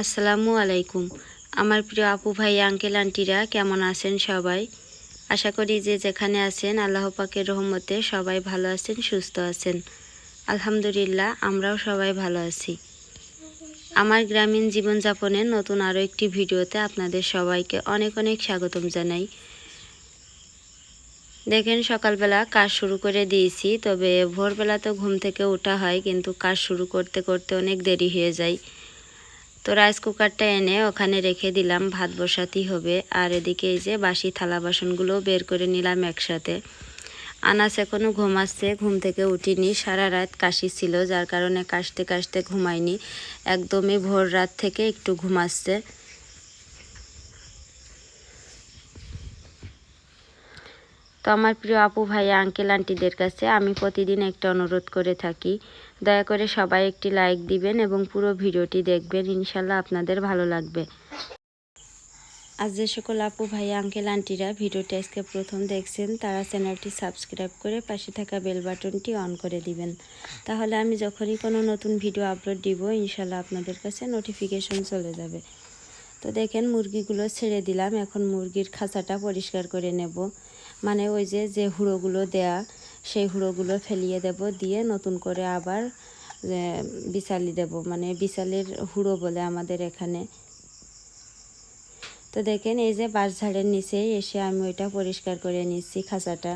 আসসালামু আলাইকুম। আমার প্রিয় আপু ভাই, আঙ্কেল, আন্টিরা কেমন আছেন সবাই? আশা করি যে যেখানে আছেন, আল্লাহ পাকের রহমতে সবাই ভালো আছেন, সুস্থ আছেন। আলহামদুলিল্লাহ, আমরাও সবাই ভালো আছি। আমার গ্রামীণ জীবনযাপনের নতুন আরও একটি ভিডিওতে আপনাদের সবাইকে অনেক অনেক স্বাগতম জানাই। দেখেন, সকালবেলা কাজ শুরু করে দিয়েছি, তবে ভোরবেলা তো ঘুম থেকে ওঠা হয়, কিন্তু কাজ শুরু করতে করতে অনেক দেরি হয়ে যায়। তো রাইস কুকারটা এনে ওখানে রেখে দিলাম, ভাত বসাতেই হবে। আর এদিকে এই যে বাসি থালা বাসনগুলো বের করে নিলাম একসাথে। আনাস এখনও ঘুমাচ্ছে ঘুম থেকে উঠিনি, সারা রাত কাশি ছিল, যার কারণে কাশতে কাশতে ঘুমাইনি। একদমই ভোর রাত থেকে একটু ঘুমাচ্ছে তো আমার প্রিয় আপু ভাই আঙ্কেল আন্টিদের কাছে আমি প্রতিদিন একটা অনুরোধ করে থাকি দয়া করে সবাই একটি লাইক দিবেন এবং পুরো ভিডিওটি দেখবেন। ইনশাল্লাহ আপনাদের ভালো লাগবে। আজ যে সকল আপু, ভাই, আঙ্কেল, আন্টিরা ভিডিওটি আজকে প্রথম দেখছেন, তারা চ্যানেলটি সাবস্ক্রাইব করে পাশে থাকা বেল বাটনটি অন করে দিবেন। তাহলে আমি যখনই কোনো নতুন ভিডিও আপলোড দিব, ইনশাল্লাহ আপনাদের কাছে নোটিফিকেশন চলে যাবে। তো দেখেন, মুরগিগুলো ছেড়ে দিলাম। এখন মুরগির খাঁচাটা পরিষ্কার করে নেব। মানে ওই যে যে হুড়োগুলো দেয়া সেই হুড়োগুলো ফেলিয়ে দেব, দিয়ে নতুন করে আবার বিশালি দেব। মানে বিশালের হুড়ো বলে আমাদের এখানে। তো দেখেন, এই যে বাঁশঝাড়ের নিচেই এসে আমি ওইটা পরিষ্কার করে নিচ্ছি খাঁচাটা।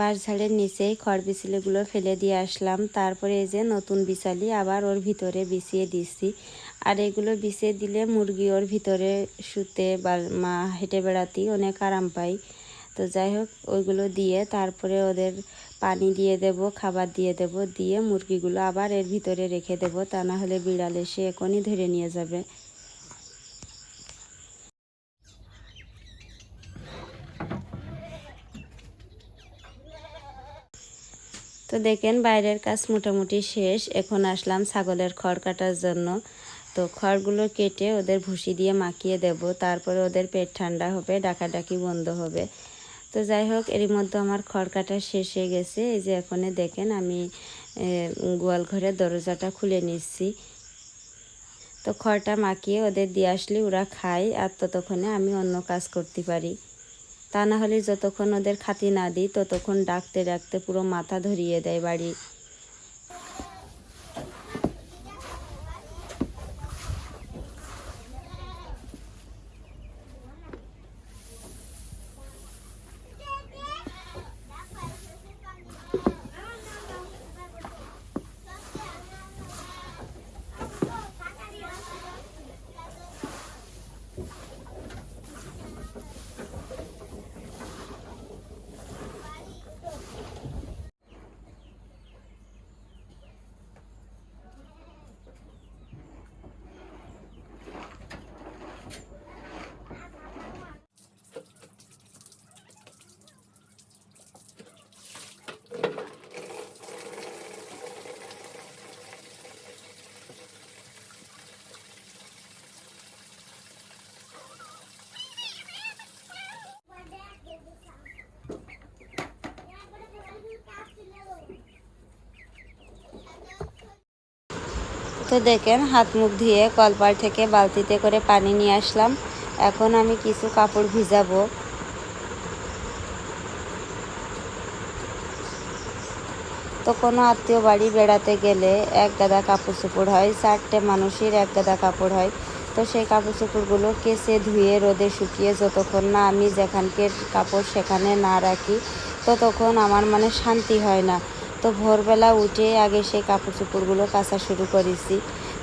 বাঁশঝাড়ের নিচেই খড় বিছিলিগুলো ফেলে দিয়ে আসলাম। তারপরে এই যে নতুন বিছালি, আবার ওর ভিতরে বিছিয়ে দিচ্ছি আর এগুলো বিছিয়ে দিলে মুরগি ওর ভিতরে শুতে বা মা হেঁটে বেড়াতেই অনেক আরাম পাই তো যাই হোক, ওইগুলো দিয়ে তারপরে ওদের পানি দিয়ে দেব, খাবার দিয়ে দেব, দিয়ে মুরগিগুলো আবার এর ভিতরে রেখে দেব। তা না হলে বিড়াল এসে এখনই ধরে নিয়ে যাবে। তো দেখেন বাইরের কাজ মোটামুটি শেষ। এখন আসলাম ছাগলের খড় কাটার জন্য। তো খড়গুলো কেটে ওদের ভুসি দিয়ে মাখিয়ে দেব। তারপরে ওদের পেট ঠান্ডা হবে, ডাকাডাকি বন্ধ হবে। তো যাই হোক, এরই মধ্যে আমার খড় কাটা শেষ হয়ে গেছে। এই যে এখন দেখেন আমি গোয়াল ঘরের দরজাটা খুলে নিচ্ছি। তো খড়টা মাখিয়ে ওদের দিয়ে আসলে ওরা খায়, আর ততক্ষণে আমি অন্য কাজ করতে পারি। তা না হলে যতক্ষণ ওদের খাতি না দিই, ততক্ষণ ডাকতে ডাকতে পুরো মাথা ধরিয়ে দেয় বাড়ি। তো দেখেন, হাত মুখ ধুয়ে কলপার থেকে বালতিতে করে পানি নিয়ে আসলাম। এখন আমি কিছু কাপড় ভিজাবো। তো কোনো আত্মীয় বাড়ি বেড়াতে গেলে এক গাদা কাপড় চোপড় হয়, চারটে মানুষের এক গাদা কাপড় হয়। তো সেই কাপড় চোপড়গুলো কেসে ধুয়ে রোদে শুকিয়ে যতক্ষণ না আমি যেখানকার কাপড় সেখানে না রাখি, ততক্ষণ আমার মানে শান্তি হয় না। তো ভোরবেলা উঠে আগে সেই কাপড় চোপড়গুলো কাচা শুরু করেছি।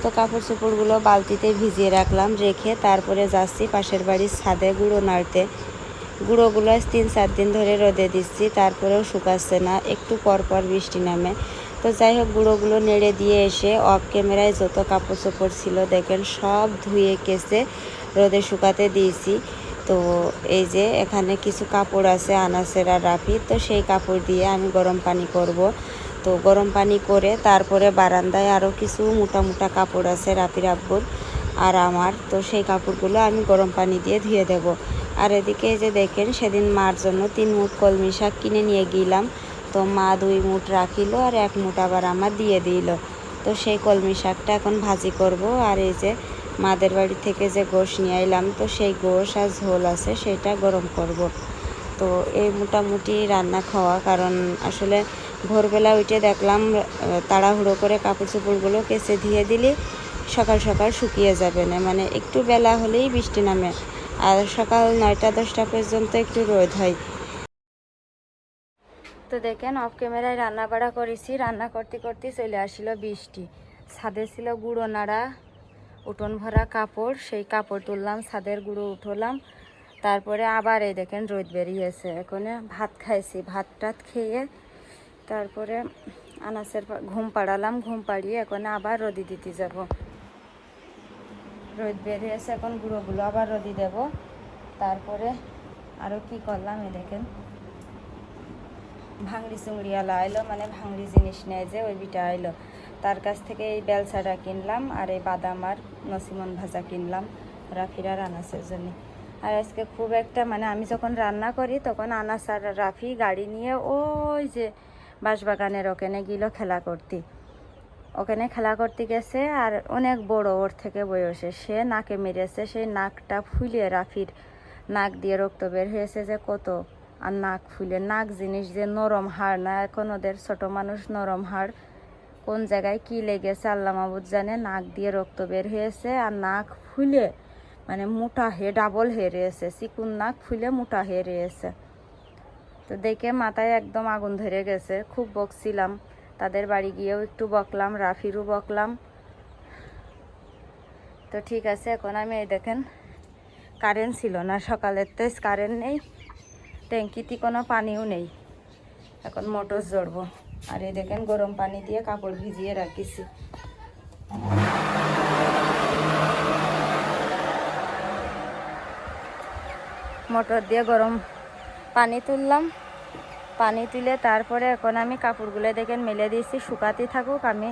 তো কাপড় চোপড়গুলো বালতিতে ভিজিয়ে রাখলাম, রেখে তারপরে যাচ্ছি পাশের বাড়ির ছাদে গুঁড়ো নাড়তে। গুঁড়োগুলো তিন চার দিন ধরে রোদে দিচ্ছি, তারপরেও শুকাচ্ছে না, একটু পর পর বৃষ্টি নামে। তো যাই হোক, গুঁড়োগুলো নেড়ে দিয়ে এসে অফ ক্যামেরায় যত কাপড় চোপড় ছিল দেখেন, সব ধুয়ে কেসে রোদে শুকাতে দিয়েছি। তো এই যে এখানে কিছু কাপড় আছে, আনাসের আর রাফি তো সেই কাপড় দিয়ে আমি গরম পানি করব। তো গরম পানি করে তারপরে বারান্দায় আরও কিছু মোটা মোটা কাপড় আছে রাফির আব্বুর আর আমার। তো সেই কাপড়গুলো আমি গরম পানি দিয়ে ধুয়ে দেব। আর এদিকে যে দেখেন, সেদিন মার জন্য তিন মুঠ কলমি শাক কিনে নিয়ে গেলাম। তো মা দুই মুঠ রাখিল আর এক মুঠ আবার আমার দিয়ে দিল। তো সেই কলমি শাকটা এখন ভাজি করব। আর এই যে মাদের বাড়ি থেকে যে গোশ নিয়ে এলাম তো সেই গোশ আর ঝোল আছে, সেটা গরম করব। তো এই মোটামুটি রান্না খাওয়া, কারণ আসলে ভোরবেলা উঠে দেখলাম তাড়াহুড়ো করে কাপড় চোপড়গুলো কেচে দিয়ে দিলে, সকাল সকাল শুকিয়ে যাবে না। মানে একটু বেলা হলেই বৃষ্টি নামে, আর সকাল নয়টা দশটা পর্যন্ত একটু রোদ হয়। তো দেখেন অফ ক্যামেরায় রান্না বাড়া করেছি, রান্না করতে করতে চলে আসিল বৃষ্টি। ছাদে ছিল গুঁড়ো নাড়া উঠোন ভরা কাপড়, সেই কাপড় তুললাম, ছাদের গুঁড়ো উঠলাম। তারপরে আবার এই দেখেন রোদ বেরিয়েছে। এখানে ভাত খাইছি, ভাত টাত খেয়ে তারপরে আনাসের ঘুম পাড়ালাম। ঘুম পাড়িয়ে এখন আবার রদি দিতে যাব। রোদ বেরিয়েছে, এখন গুঁড়োগুলো আবার রদি দেব। তারপরে আরও কি করলাম এই দেখেন? ভাঙড়ি চুংড়িয়ালা আইলো মানে ভাঙড়ি জিনিস নেয় যে, ওই বিটা আইলো। তার কাছ থেকে এই বেলসাটা কিনলাম আর এই বাদাম আর নসিমন ভাজা কিনলাম, রাফিরা আনাসের জন্য। আর আজকে খুব একটা মানে আমি যখন রান্না করি, তখন আনাস আর রাফি গাড়ি নিয়ে ওই যে বাঁশবাগানের ওখানে গিল খেলা করতে। ওখানে খেলা করতে গেছে আর অনেক বড় ওর থেকে বয়সে। সে নাকে মেরেছে, সেই নাকটা ফুলে রাফির নাক দিয়ে রক্ত বের হয়েছে যে কত। আর নাক ফুলে, নাক জিনিস যে নরম হাড় না, এখন ওদের ছোট মানুষ নরম হাড়। কোন জায়গায় কি লেগেছে আল্লাহ মাবুদ জানে, নাক দিয়ে রক্ত বের হয়েছে আর নাক ফুলে মানে মোটা হয়ে ডাবল হয়ে রয়েছে, চিকুন নাক ফুলে মোটা হয়ে রয়েছে। তো দেখে মাথায় একদম আগুন ধরে গেছে, খুব বকছিলাম। তাদের বাড়ি গিয়েও একটু বকলাম, রাফিরও বকলাম। তো ঠিক আছে, এখন আমি এই দেখেন কারেন্ট ছিল না সকালের তো কারেন্ট নেই, ট্যাঙ্কিতে কোনো পানিও নেই। এখন মোটর জড়বো। আর এই দেখেন গরম পানি দিয়ে কাপড় ভিজিয়ে রাখিছি। মোটর দিয়ে গরম পানি তুললাম। পানি তুলে তারপরে এখন আমি কাপড়গুলো দেখেন মেলে দিয়েছি, শুকাতে থাকুক, আমি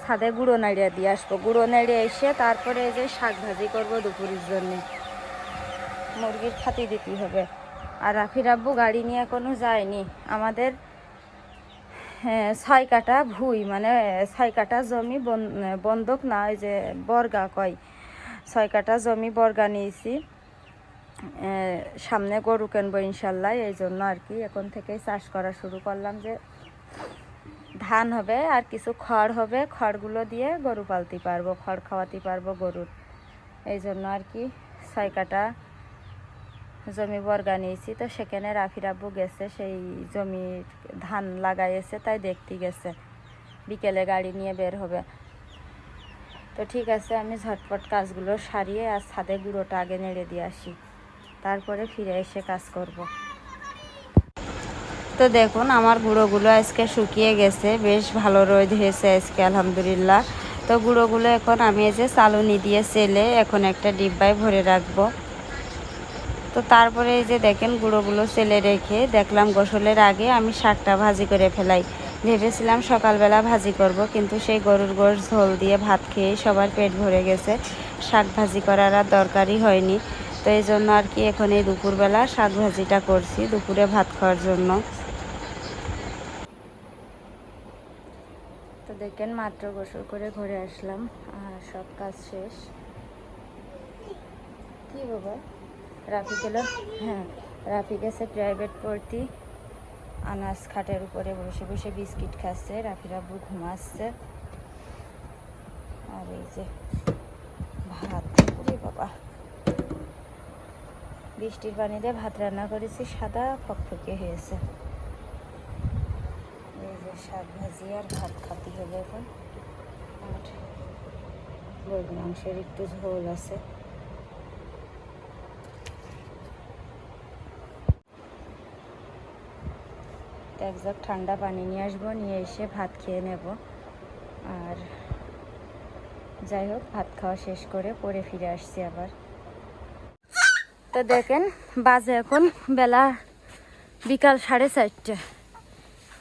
ছাদে গুঁড়ো নাড়িয়ে দিয়ে আসব। গুঁড়ো নাড়িয়ে এসে তারপরে এই যে শাক ভাজি করব দুপুরের জন্যে। মুরগির খাতি দিতে হবে। আর রাফির আব্বু গাড়ি নিয়ে এখনও যায়নি। আমাদের হ্যাঁ, ছয় কাটা ভুই মানে ছয় কাটা জমি বন- বন্ধক না ওই যে বর্গা কয় ছয় কাটা জমি বর্গা নিয়েছি। সামনে গরু কিনবো ইনশাল্লাহ এই জন্য আর কি এখন থেকেই চাষ করা শুরু করলাম যে ধান হবে আর কিছু খড় হবে খড়গুলো দিয়ে গরু পালতে পারব খড় খাওয়াতে পারব গরুর। এই জন্য আর কি ছয় কাটা জমি বর্গা নিয়েছি তো সেখানে রাফির আব্বু গেছে, সেই জমি ধান লাগাইছে তাই দেখতে গেছে। বিকেলে গাড়ি নিয়ে বের হবে। তো ঠিক আছে, আমি ঝটপট কাজগুলো সারিয়ে আর ছাদে গুঁড়োটা আগে নেড়ে দিয়ে আসি। তারপরে ফিরে এসে কাজ করব। তো দেখুন, আমার গুঁড়োগুলো আজকে শুকিয়ে গেছে, বেশ ভালো রোদ হয়েছে আজকে, আলহামদুলিল্লাহ। তো গুঁড়োগুলো এখন আমি এই যে চালুনি দিয়ে চেলে এখন একটা ডিব্বায় ভরে রাখব। তো তারপরে এই যে দেখেন গুঁড়োগুলো চেলে রেখে দেখলাম গোসলের আগে আমি শাকটা ভাজি করে ফেলাই। ভেবেছিলাম সকালবেলা ভাজি করব, কিন্তু সেই গরুর গোশ ঝোল দিয়ে ভাত খেয়ে সবার পেট ভরে গেছে। শাক ভাজি করার আর দরকারই হয়নি। তো এই জন্য আর কি এখন এই দুপুরবেলা শাক ভাজিটা করছি দুপুরে ভাত খাওয়ার জন্য। তো দেখেন মাত্র গোসল করে ঘরে আসলাম, আর সব কাজ শেষ। কি বাবা রাফি গেল হ্যাঁ রাফি গেছে প্রাইভেট পড়তি আনাস খাটের উপরে বসে বসে বিস্কিট খাচ্ছে, রাফির আব্বু ঘুমাচ্ছে। আর এই যে ভাত, ওরে বাবা। বৃষ্টির পানিতে ভাত রান্না করেছি, সাদা ফকফকে হয়েছে। এই যে শাক ভাজি আর ভাত খাতে হবে এখন। আর মাংসের একটু ঝোল আছে। এক জগ ঠান্ডা পানি নিয়ে আসব, নিয়ে এসে ভাত খেয়ে নেব। আর যাই হোক, ভাত খাওয়া শেষ করে পরে ফিরে আসছি আবার। তো দেখেন, বাজে এখন বেলা বিকাল সাড়ে চারটে।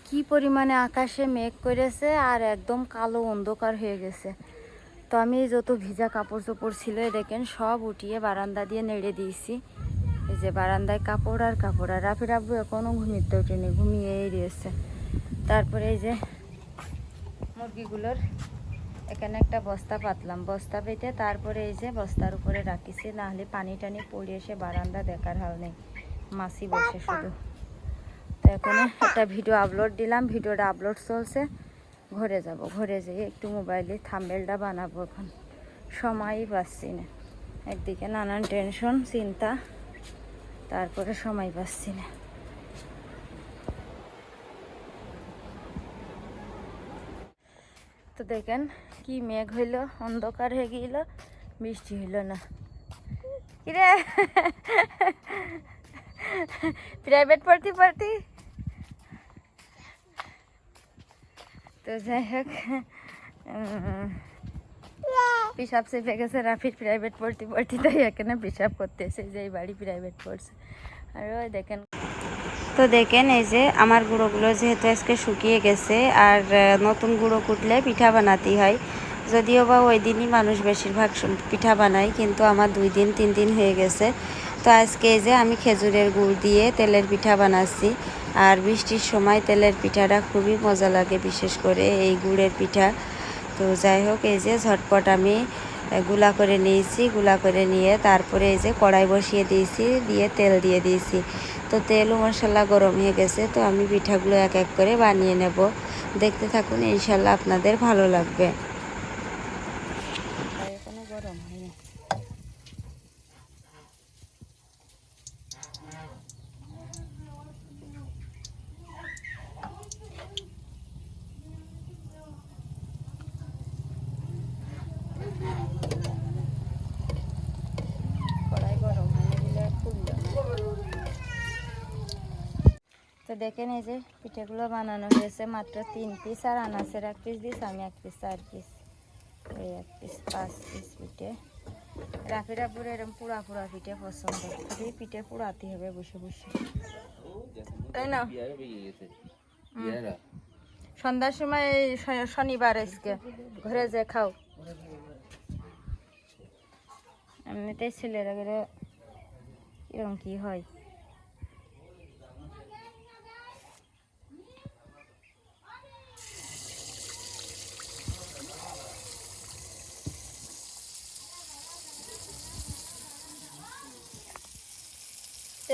কি পরিমাণে আকাশে মেঘ করেছে আর একদম কালো অন্ধকার হয়ে গেছে। তো আমি যত ভিজা কাপড় চোপড় ছিল দেখেন সব উঠিয়ে বারান্দা দিয়ে নেড়ে দিয়েছি। এই যে বারান্দায় কাপড় আর কাপড়, আর রাফি রাব্বু এখনও ঘুমিতে ওঠেনি ঘুমিয়েই রয়েছে তারপরে এই যে মুরগিগুলোর এখানে একটা বস্তা পাতলাম। বস্তা পেতে তারপরে এই যে বস্তার উপরে রাখিছি না হলে পানি টানি পড়ে এসে বারান্দা দেখার হাল নেই। মাসি বসে শুধু। তো এখন একটা ভিডিও আপলোড দিলাম, ভিডিওটা আপলোড চলছে। ঘরে যাব, ঘরে যেয়ে একটু মোবাইলে থাম্বেলটা বানাবো এখন। সময়ই পাচ্ছি না। একদিকে নানান টেনশন, চিন্তা। তারপরে সময় পাচ্ছি না। তো দেখেন কি মেঘ হইল, অন্ধকার হয়ে গেল, বৃষ্টি হইল না। কিরে? প্রাইভেট পড়তে পড়তে তো যাই হোক পেশাব চেপে গেছে, রাফির প্রাইভেট পড়তে পড়তে, তাই এখানে পেশাব করতেছে যে এই বাড়ি প্রাইভেট পড়ছে। আর ওই দেখেন। তো দেখেন এই যে আমার গুঁড়োগুলো যেহেতু আজকে শুকিয়ে গেছে, আর নতুন গুঁড়ো কুটলে পিঠা বানাতেই হয়। যদিও বা ওই দিনই মানুষ বেশিরভাগ পিঠা বানায়, কিন্তু আমার দুই দিন, তিন দিন হয়ে গেছে। তো আজকে এই যে আমি খেজুরের গুড় দিয়ে তেলের পিঠা বানাচ্ছি, আর বৃষ্টির সময় তেলের পিঠাটা খুবই মজা লাগে, বিশেষ করে এই গুড়ের পিঠা। তো যাই হোক, এই যে ঝটপট আমি গুলা করে নিয়েছি, গুলা করে নিয়ে তারপরে এই যে কড়াই বসিয়ে দিয়েছি, দিয়ে তেল দিয়ে দিয়েছি। তো তেল মশলা গরম হয়ে গেছে, তো আমি পিঠাগুলো এক এক করে বানিয়ে নেব। দেখতে থাকুন, ইনশাল্লাহ আপনাদের ভালো লাগবে এখনও গরম হয়নি কড়াই গরম হয়নি বলে খুললো না তো দেখেন এই যে পিঠেগুলো বানানো হয়েছে। মাত্র তিন পিস আর আনাসের এক পিস দিস আমি এক পিস চার পিস এই এক পিস পাঁচ পিস পিঠে। রাফিরা পুরো এরকম পুরা পুরা পিঠে পছন্দ। খালি পিঠে পুরাতে হবে বসে বসে। তাই না সন্ধ্যার সময় শনিবার আজকে। ঘরে যে খাও। এমনিতেই ছেলেরা গেলে কীরকম কি হয়।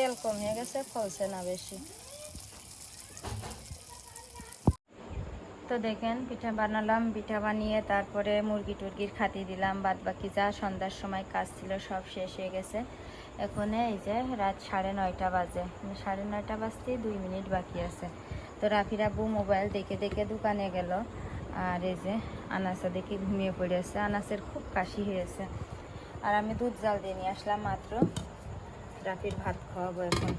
তেল কমে গেছে, ফলছে না বেশি। তো দেখেন, পিঠা বানালাম, পিঠা বানিয়ে তারপরে মুরগি টুরগির খাতি দিলাম বাদ বাকি যা সন্ধ্যার সময় কাজ ছিল সব শেষ হয়ে গেছে। এখন এই যে রাত সাড়ে নয়টা বাজে। সাড়ে নয়টা বাজতেই দুই মিনিট বাকি আছে। তো রাফির আব্বু মোবাইল দেখে দেখে দোকানে গেল। আর এই যে আনাসা দেখে ঘুমিয়ে পড়েছে আনাসের খুব কাশি হয়েছে। আর আমি দুধ জাল দিয়ে নিয়ে আসলাম মাত্র। রাফির ভাত খাওয়াবো এখন।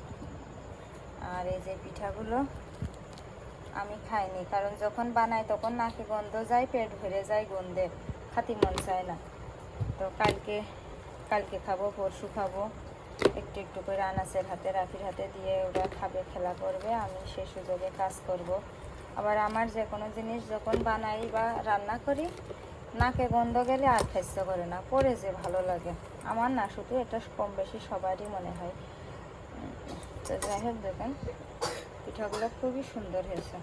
আর এই যে পিঠাগুলো আমি খাইনি, কারণ যখন বানাই তখন নাকি গন্ধ যায়, পেট ভরে যায়, গন্ধে খাতি মন চায় না। তো কালকে কালকে খাব, পরশু খাব। একটু একটু করে আনাসের হাতে, রাফির হাতে দিয়ে ওরা খাবে, খেলা করবে, আমি সে সুযোগে কাজ করব। আবার আমার যে কোনো জিনিস যখন বানাই বা রান্না করি নাকে গন্ধ গেলে আর খাইতে করে না, পরে যে ভালো লাগে। আমার না শুধু এটা কম বেশি সবারই মনে হয়। তো যাই হোক দেখেন, পিঠাগুলো খুবই সুন্দর হয়েছে।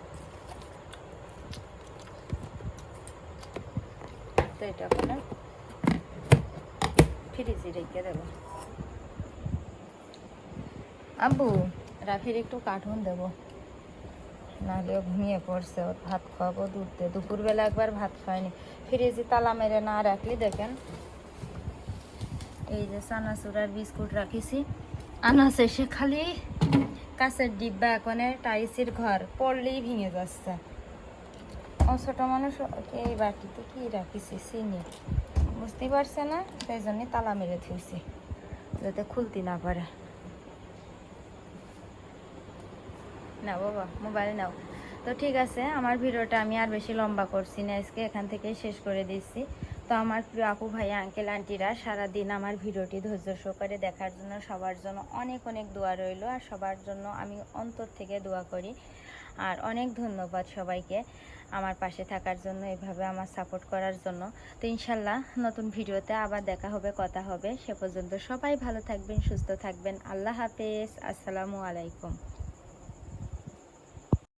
তো এটা ওখানে ফ্রিজে রেখে দেবো। আব্বু, রাফির একটু কার্টুন দেবো। নাহলে ও ঘুমিয়ে পড়ছে, ওর ভাত খাওয়াবো দুধ দিয়ে দুপুরবেলা একবার ভাত খায়নি ফ্রিজে তালা মেরে না রাখলি, দেখেন। এই যে চানাচুর আর বিস্কুট রাখিছি। আনাস এসে খালি কাছের ডিব্বা এখন টাইসের ঘর, পড়লেই ভেঙে যাচ্ছে। ও ছোট মানুষ এই বাটিতে কি রাখিছি, চিনি? বুঝতেই পারছে না সেই জন্যই তালা মেরে থুইছি, যাতে খুলতে না পারে। না বাবা মোবাইল নাও। তো ঠিক আছে, আমার ভিডিওটা আমি আর বেশি লম্বা করছি না, আজকে এখান থেকেই শেষ করে দিচ্ছি। তো আমার প্রিয় আপু ভাই আঙ্কেল আন্টিরা সারাদিন আমার ভিডিওটি ধৈর্য সহকারে দেখার জন্য সবার জন্য অনেক অনেক দোয়া রইল আর সবার জন্য আমি অন্তর থেকে দোয়া করি। আর অনেক ধন্যবাদ সবাইকে আমার পাশে থাকার জন্য, এভাবে আমার সাপোর্ট করার জন্য। তো ইনশাল্লাহ নতুন ভিডিওতে আবার দেখা হবে, কথা হবে। সে পর্যন্ত সবাই ভালো থাকবেন, সুস্থ থাকবেন। আল্লাহ হাফেজ, আসসালামু আলাইকুম।